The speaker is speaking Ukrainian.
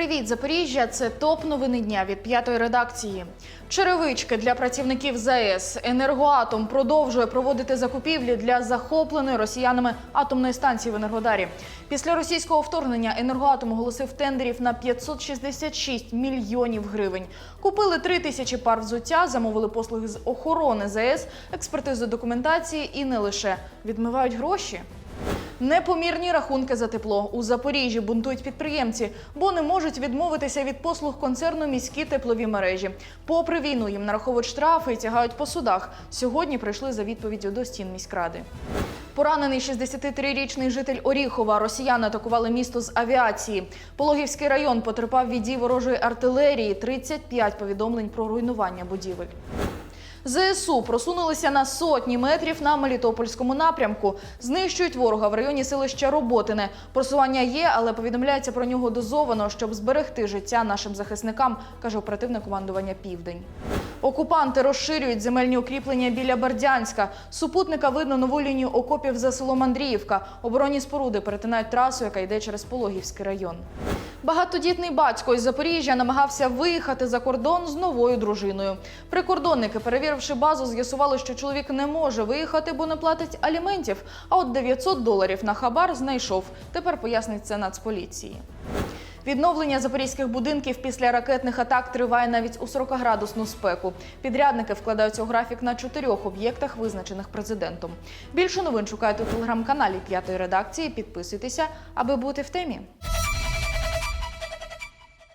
Привіт, Запоріжжя! Це топ новини дня від п'ятої редакції. Черевички для працівників ЗАЕС. Енергоатом продовжує проводити закупівлі для захопленої росіянами атомної станції в Енергодарі. Після російського вторгнення енергоатом оголосив тендерів на 566 мільйонів гривень. Купили 3 тисячі пар взуття, замовили послуги з охорони ЗАЕС, експертизу документації і не лише відмивають гроші. Непомірні рахунки за тепло у Запоріжжі бунтують підприємці, бо не можуть відмовитися від послуг концерну міські теплові мережі. Попри війну їм нараховують штрафи і тягають по судах. Сьогодні прийшли за відповіддю до стін міськради. Поранений 63-річний житель Оріхова. Росіяни атакували місто з авіації. Пологівський район потерпав від дій ворожої артилерії. 35 повідомлень про руйнування будівель. ЗСУ просунулися на сотні метрів на Мелітопольському напрямку. Знищують ворога в районі селища Роботине. Просування є, але повідомляється про нього дозовано, щоб зберегти життя нашим захисникам, каже оперативне командування Південь. Окупанти розширюють земельні укріплення біля Бердянська. Супутника видно нову лінію окопів за селом Андріївка. Оборонні споруди перетинають трасу, яка йде через Пологівський район. Багатодітний батько із Запоріжжя намагався виїхати за кордон з новою дружиною. Прикордонники, перевіривши базу, з'ясували, що чоловік не може виїхати, бо не платить аліментів. А от 900 доларів на хабар знайшов. Тепер пояснить це Нацполіції. Відновлення запорізьких будинків після ракетних атак триває навіть у 40-градусну спеку. Підрядники вкладаються у графік на чотирьох об'єктах, визначених президентом. Більше новин шукайте у телеграм-каналі п'ятої редакції. Підписуйтеся, аби бути в темі.